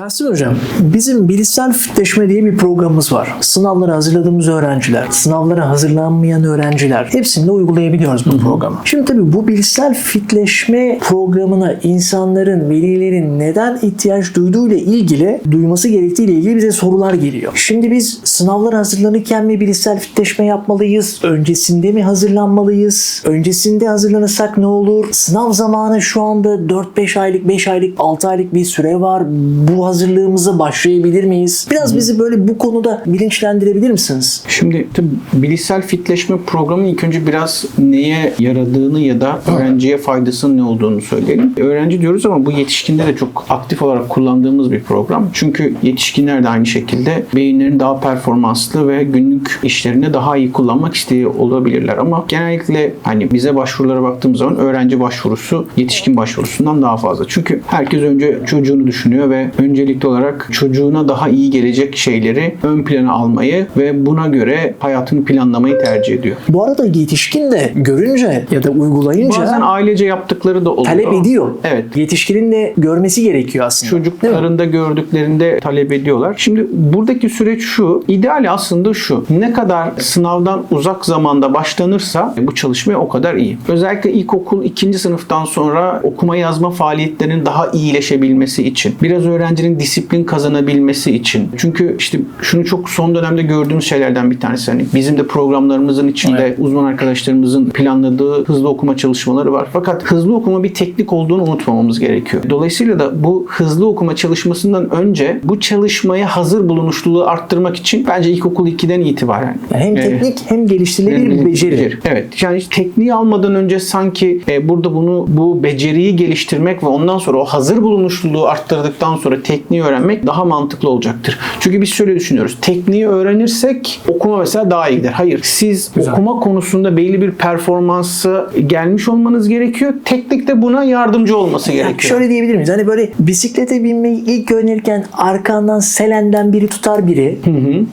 Yasin Hocam, bizim bilişsel fitleşme diye bir programımız var. Sınavlara hazırladığımız öğrenciler, sınavlara hazırlanmayan öğrenciler hepsini uygulayabiliyoruz bu programı. Şimdi tabii bu bilişsel fitleşme programına insanların, velilerin neden ihtiyaç duyduğuyla ilgili, duyması gerektiğiyle ilgili bize sorular geliyor. Şimdi biz sınavlara hazırlanırken mi bilişsel fitleşme yapmalıyız? Öncesinde mi hazırlanmalıyız? Öncesinde hazırlanırsak ne olur? Sınav zamanı şu anda 4-5 aylık, 5 aylık, 6 aylık bir süre var. Bu hazırlığımıza başlayabilir miyiz? Biraz bizi böyle bu konuda bilinçlendirebilir misiniz? Şimdi tabii bilişsel fitleşme programı ilk önce biraz neye yaradığını ya da öğrenciye faydasının ne olduğunu söyleyelim. Öğrenci diyoruz ama bu yetişkinde de çok aktif olarak kullandığımız bir program. Çünkü yetişkinler de aynı şekilde beyinlerini daha performanslı ve günlük işlerini daha iyi kullanmak istiyor olabilirler. Ama genellikle hani bize başvurulara baktığımız zaman öğrenci başvurusu yetişkin başvurusundan daha fazla. Çünkü herkes önce çocuğunu düşünüyor ve öncelikli olarak çocuğuna daha iyi gelecek şeyleri ön plana almayı ve buna göre hayatını planlamayı tercih ediyor. Bu arada yetişkin de görünce ya da uygulayınca Bazen ailece yaptıkları da oluyor. talep ediyor. Evet. Yetişkinin de görmesi gerekiyor aslında. Çocuklarında gördüklerinde talep ediyorlar. Şimdi buradaki süreç şu. ideali aslında şu. Ne kadar sınavdan uzak zamanda başlanırsa bu çalışmaya o kadar iyi. Özellikle ilkokul ikinci sınıftan sonra okuma yazma faaliyetlerinin daha iyileşebilmesi için. Biraz öğrencinin disiplin kazanabilmesi için. Çünkü işte şunu çok son dönemde gördüğümüz şeylerden bir tanesi. Hani bizim de programlarımızın içinde Evet. uzman arkadaşlarımızın planladığı hızlı okuma çalışmaları var. Fakat hızlı okuma bir teknik olduğunu unutmamamız gerekiyor. Dolayısıyla da bu hızlı okuma çalışmasından önce bu çalışmaya hazır bulunuşluluğu arttırmak için bence ilkokul 2'den itibaren Yani hem e, teknik hem geliştirilebilir bir beceri. Evet. Yani tekniği almadan önce sanki e, burada bunu bu beceriyi geliştirmek ve ondan sonra o hazır bulunuşluluğu arttırdıktan sonra tekniği öğrenmek daha mantıklı olacaktır. Çünkü biz şöyle düşünüyoruz. Tekniği öğrenirsek okuma mesela daha iyi gider. Hayır. Siz Güzel. okuma konusunda belli bir performansa gelmiş olmanız gerekiyor. Teknik de buna yardımcı olması Yani gerekiyor. şöyle diyebilir miyiz? Hani böyle bisiklete binmeyi ilk öğrenirken arkandan selenden biri tutar biri.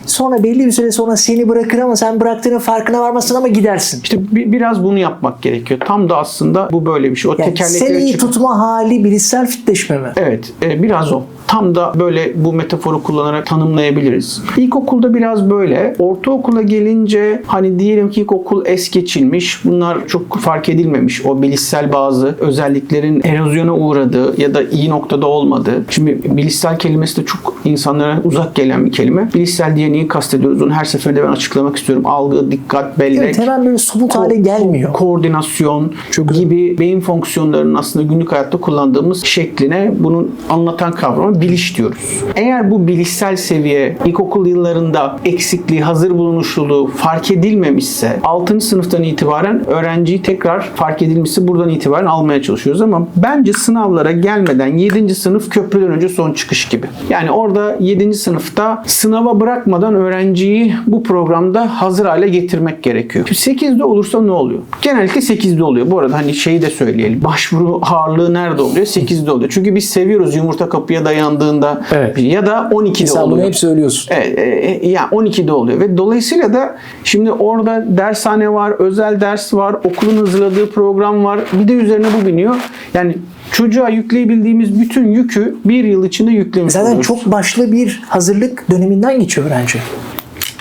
Sonra belli bir süre sonra seni bırakır ama sen bıraktığının farkına varmasın ama gidersin. İşte bi- biraz bunu yapmak gerekiyor. Tam da aslında bu böyle bir şey. O Yani tekerlekleri tutma hali bilişsel fitleşme mi? Evet, e, biraz o. Tam da böyle bu metaforu kullanarak tanımlayabiliriz. İlkokulda biraz böyle. Ortaokula gelince hani diyelim ki ilkokul es geçilmiş. Bunlar çok fark edilmemiş. O bilişsel bazı özelliklerin erozyona uğradığı ya da iyi noktada olmadığı. Şimdi bilişsel kelimesi de çok insanlara uzak gelen bir kelime. Bilişsel diye neyi kastediyoruz? Onu her seferinde ben açıklamak istiyorum. Algı, dikkat, bellek. Evet hemen böyle somut hale gelmiyor. Koordinasyon Çok gibi beyin fonksiyonlarının aslında günlük hayatta kullandığımız şekline bunun anlatan kavrama biliş diyoruz. Eğer bu bilişsel seviye ilkokul yıllarında eksikliği, hazır bulunuşluluğu fark edilmemişse 6. sınıftan itibaren öğrenciyi tekrar fark edilmesi buradan itibaren almaya çalışıyoruz ama bence sınavlara gelmeden 7. sınıf köprüden önce son çıkış gibi. Yani orada 7. sınıfta sınava bırakmadan öğrenciyi bu programda hazır hale getirmek gerekiyor. Şimdi 8'de olursa ne oluyor? Genellikle 8'de oluyor. Bu arada hani şeyi de söyleyelim. Başvuru ağırlığı nerede oluyor? 8'de oluyor. Çünkü biz seviyoruz yumurta kapıya dayandığında Evet. ya da 12'de Sen oluyor. hep söylüyorsun. Evet, e, e, yani 12'de oluyor ve dolayısıyla da şimdi orada dershane var, özel ders var, okulun hazırladığı program var. Bir de üzerine bu biniyor. Yani çocuğa yükleyebildiğimiz bütün yükü bir yıl içinde yüklemiş Zaten oluyoruz. çok başlı bir hazırlık döneminden geçiyor öğrenci.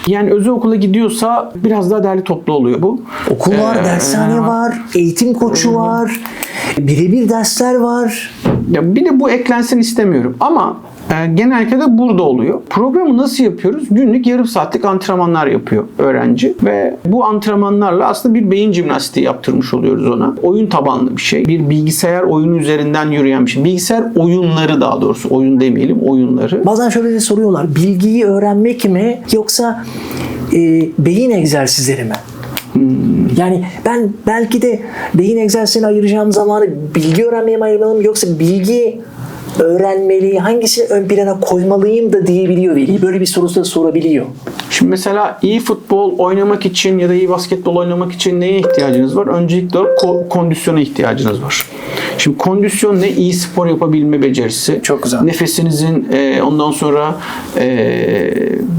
Yani özel okula gidiyorsa biraz daha derli toplu oluyor bu. Okul var, Ee, dershane var, eğitim koçu var, birebir dersler var. Ya bir de bu eklensin istemiyorum ama genellikle de burada oluyor. Programı nasıl yapıyoruz? Günlük yarım saatlik antrenmanlar yapıyor öğrenci ve bu antrenmanlarla aslında bir beyin jimnastiği yaptırmış oluyoruz ona. Oyun tabanlı bir şey. Bir bilgisayar oyunu üzerinden yürüyen bir şey. Bilgisayar oyunları daha doğrusu. Oyun demeyelim, oyunları. Bazen şöyle de soruyorlar. Bilgiyi öğrenmek mi yoksa e, beyin egzersizleri mi? Yani ben belki de beyin egzersizine ayıracağım zamanı bilgi öğrenmeye mi ayırmalıyım yoksa bilgi öğrenmeli hangisini ön plana koymalıyım da diyebiliyor veli. Böyle bir sorusu da sorabiliyor. Şimdi mesela iyi futbol oynamak için ya da iyi basketbol oynamak için neye ihtiyacınız var? Öncelikle ko- kondisyona ihtiyacınız var. Şimdi kondisyon ne? İyi spor yapabilme becerisi. Çok güzel. Nefesinizin e, ondan sonra e,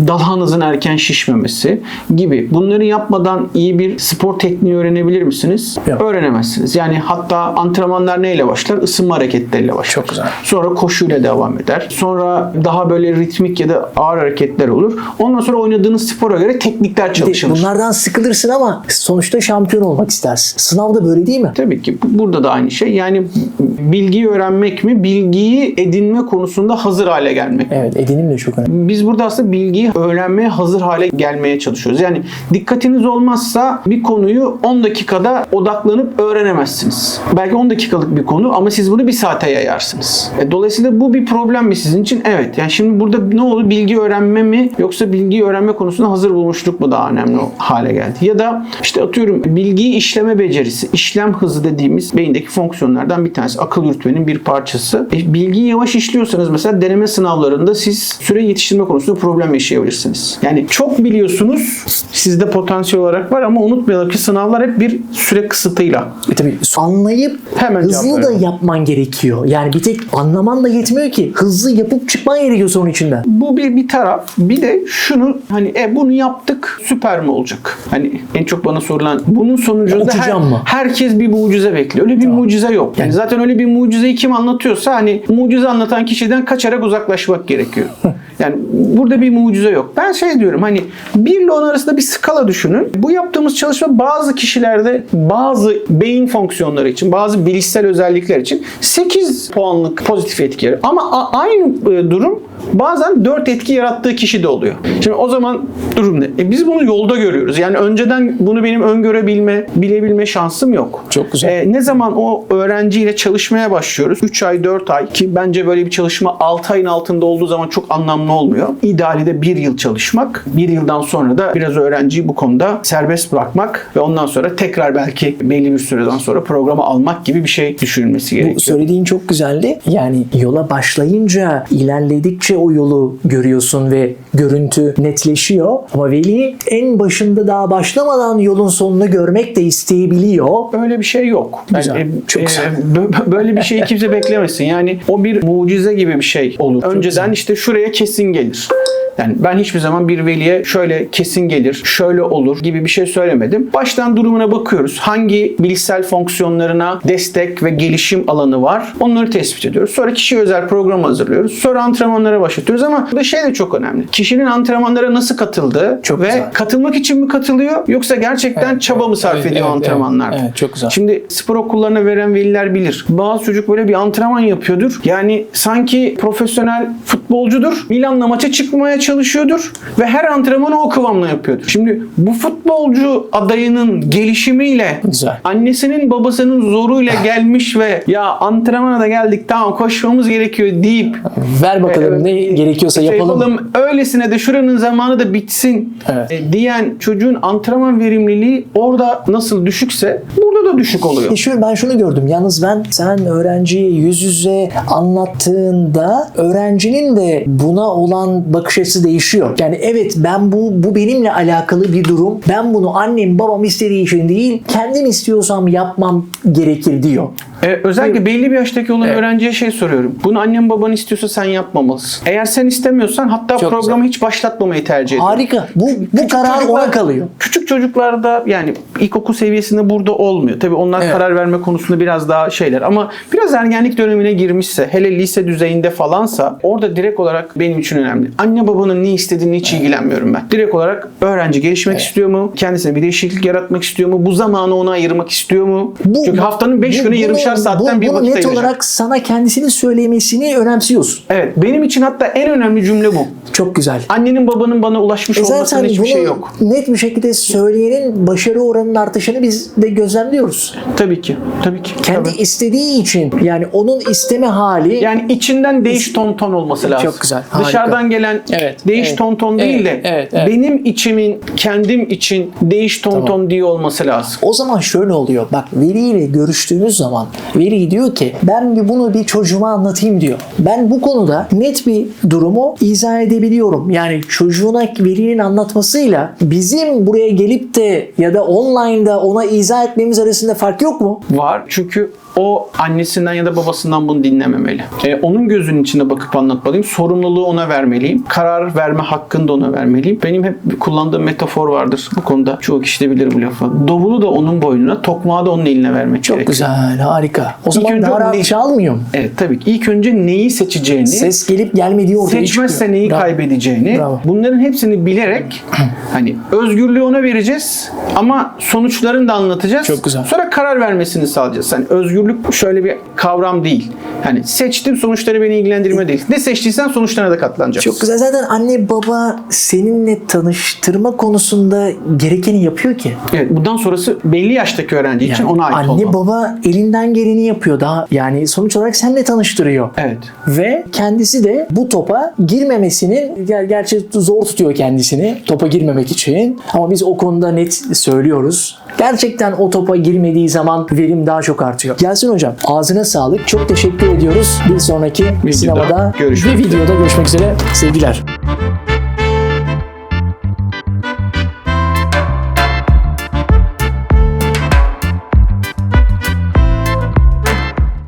dalağınızın erken şişmemesi gibi. Bunları yapmadan iyi bir spor tekniği öğrenebilir misiniz? Yok. Öğrenemezsiniz. Yani hatta antrenmanlar neyle başlar? Isınma hareketleriyle başlar. Çok güzel. Sonra koşuyla devam eder. Sonra daha böyle ritmik ya da ağır hareketler olur. Ondan sonra oynadığınız spora göre teknikler çalışılır. Bunlardan sıkılırsın ama sonuçta şampiyon olmak istersin. Sınavda böyle değil mi? Tabii ki bu- burada da aynı şey. Yani bilgiyi öğrenmek mi? Bilgiyi edinme konusunda hazır hale gelmek. Evet edinim de çok önemli. Biz burada aslında bilgiyi öğrenmeye hazır hale gelmeye çalışıyoruz. Yani dikkatiniz olmazsa bir konuyu 10 dakikada odaklanıp öğrenemezsiniz. Belki 10 dakikalık bir konu ama siz bunu bir saate yayarsınız. E, Dolayısıyla bu bir problem mi sizin için? Evet. Yani şimdi burada ne oldu? Bilgi öğrenme mi yoksa bilgiyi öğrenme konusunda hazır bulmuşluk mu daha önemli hale geldi? Ya da işte atıyorum bilgiyi işleme becerisi, işlem hızı dediğimiz beyindeki fonksiyonlardan bir tanesi. Akıl yürütmenin bir parçası. E, bilgiyi yavaş işliyorsanız mesela deneme sınavlarında siz süre yetiştirme konusunda problem yaşayabilirsiniz. Yani çok biliyorsunuz sizde potansiyel olarak var ama unutmayalım ki sınavlar hep bir süre kısıtıyla. E tabii anlayıp Hemen hızlı da yapman gerekiyor. Yani bir tek anlaman da yetmiyor ki. Hızlı yapıp çıkman gerekiyor onun içinden. Bu bir, bir taraf. Bir de şunu hani e bunu yaptık süper mi olacak? Hani en çok bana sorulan bunun sonucunda Uçacağım mı? herkes bir mucize bekliyor. Öyle bir mucize yok. Yani zaten öyle bir mucizeyi kim anlatıyorsa hani mucize anlatan kişiden kaçarak uzaklaşmak gerekiyor. Yani burada bir mucize yok. Ben şey diyorum hani 1 ile 10 arasında bir skala düşünün. Bu yaptığımız çalışma bazı kişilerde bazı beyin fonksiyonları için, bazı bilişsel özellikler için 8 puanlık pozitif etki yaratıyor. Ama aynı e, durum bazen 4 etki yarattığı kişi de oluyor. Şimdi o zaman durum ne? E biz bunu yolda görüyoruz. Yani önceden bunu benim öngörebilme, bilebilme şansım yok. Çok güzel. E, ne zaman o öğrenciyle çalışmaya başlıyoruz? 3 ay, 4 ay ki bence böyle bir çalışma 6 ayın altında olduğu zaman çok anlamlı olmuyor. İdeali de 1 yıl çalışmak. 1 yıldan sonra da biraz öğrenciyi bu konuda serbest bırakmak ve ondan sonra tekrar belki belli bir süreden sonra programa almak gibi bir şey düşünülmesi Bu gerekiyor. söylediğin çok güzeldi. Yani yola başlayınca ilerledikçe o yolu görüyorsun ve görüntü netleşiyor. Ama veli en başında daha başlamadan yolun sonunu görmek de isteyebiliyor. Öyle bir şey yok. Güzel, Yani, çok güzel. bö- böyle bir şeyi kimse beklemesin. Yani o bir mucize gibi bir şey olur. Önceden işte şuraya kesin gelir. Yani ben hiçbir zaman bir veliye şöyle kesin gelir, şöyle olur gibi bir şey söylemedim. Baştan durumuna bakıyoruz. Hangi bilişsel fonksiyonlarına destek ve gelişim alanı var? Onları tespit ediyoruz. Sonra kişiye özel program hazırlıyoruz. Sonra antrenmanlara başlatıyoruz ama burada şey de çok önemli. Kişinin antrenmanlara nasıl katıldığı Çok ve güzel. katılmak için mi katılıyor yoksa gerçekten Evet, çaba mı evet, sarf evet, ediyor evet, antrenmanlarda? evet, evet, çok güzel. Şimdi spor okullarına veren veliler bilir. Bazı çocuk böyle bir antrenman yapıyordur. Yani sanki profesyonel futbolcudur. Milan'la maça çıkmaya çalışıyordur ve her antrenmanı o kıvamla yapıyordur. Şimdi bu futbolcu adayının gelişimiyle Güzel. annesinin babasının zoruyla gelmiş ve ya antrenmana da geldik tamam koşmamız gerekiyor deyip Ver bakalım Evet. ne gerekiyorsa işte yapalım. Öylesine de şuranın zamanı da bitsin Evet. e, diyen çocuğun antrenman verimliliği orada nasıl düşükse burada da düşük oluyor. E şöyle ben şunu gördüm. Yalnız ben sen öğrenciye yüz yüze anlattığında öğrencinin de buna olan bakış açısı değişiyor. Yani evet ben bu bu benimle alakalı bir durum. Ben bunu annem babam istediği için değil kendim istiyorsam yapmam gerekir diyor. E, ee, özellikle belli bir yaştaki olan evet. öğrenciye şey soruyorum. Bunu annen baban istiyorsa sen yapmamalısın. Eğer sen istemiyorsan hatta Çok programı güzel. hiç başlatmamayı tercih ediyorum. Harika. Bu bu küçük karar çocuklar, ona kalıyor. Küçük çocuklarda yani ilkokul seviyesinde burada olmuyor. Tabii onlar evet. karar verme konusunda biraz daha şeyler ama biraz ergenlik dönemine girmişse hele lise düzeyinde falansa orada direkt olarak benim için önemli. Anne babanın ne istediğini hiç evet. ilgilenmiyorum ben. Direkt olarak öğrenci gelişmek evet. istiyor mu? Kendisine bir değişiklik yaratmak istiyor mu? Bu zamanı ona ayırmak istiyor mu? Bu, Çünkü haftanın 5 günü 20 ikişer saatten bu, bir vakit net ayıracak. olarak sana kendisinin söylemesini önemsiyorsun. Evet. Benim için hatta en önemli cümle bu. Çok güzel. Annenin babanın bana ulaşmış e olmasının hiçbir şey yok. Net bir şekilde söyleyenin başarı oranının artışını biz de gözlemliyoruz. Tabii ki. Tabii ki. Kendi tabii. istediği için yani onun isteme hali. Yani içinden değiş ton ton olması lazım. Çok güzel. Harika. Dışarıdan gelen evet, değiş evet, ton ton evet, değil de evet, evet. benim içimin kendim için değiş ton tamam. ton diye olması lazım. O zaman şöyle oluyor. Bak veliyle görüştüğünüz zaman Veli diyor ki ben bunu bir çocuğuma anlatayım diyor. Ben bu konuda net bir durumu izah edebiliyorum. Yani çocuğuna velinin anlatmasıyla bizim buraya gelip de ya da online'da ona izah etmemiz arasında fark yok mu? Var çünkü o annesinden ya da babasından bunu dinlememeli. E, onun gözünün içine bakıp anlatmalıyım. Sorumluluğu ona vermeliyim. Karar verme hakkını da ona vermeliyim. Benim hep kullandığım metafor vardır bu konuda. Çoğu kişi de bilir bu lafı. Davulu da onun boynuna, tokmağı da onun eline vermek Çok gerekiyor. güzel, harika. O zaman önce daha rahat ne- mu? Evet tabii ki. İlk önce neyi seçeceğini, Ses gelip gelmediği ortaya çıkıyor. seçmezse neyi Bravo. kaybedeceğini Bravo. bunların hepsini bilerek hani özgürlüğü ona vereceğiz ama sonuçlarını da anlatacağız. Çok güzel. Sonra karar vermesini sağlayacağız. Hani özgürlük şöyle bir kavram değil. Hani seçtim sonuçları beni ilgilendirme değil. Ne seçtiysen sonuçlarına da katlanacaksın. Çok güzel. Zaten anne baba seninle tanıştırma konusunda gerekeni yapıyor ki. Evet, bundan sonrası belli yaştaki öğrenci için Yani ona ait anne olmalı. baba elinden geleni yapıyor. Daha yani sonuç olarak seninle tanıştırıyor. Evet. Ve kendisi de bu topa girmemesinin ger- gerçi zor tutuyor kendisini topa girmemek için. Ama biz o konuda net söylüyoruz. Gerçekten o topa girmediği zaman verim daha çok artıyor. Yasin hocam ağzına sağlık. Çok teşekkür ediyoruz. Bir sonraki sinemada görüşmek bir videoda görüşmek üzere. Sevgiler.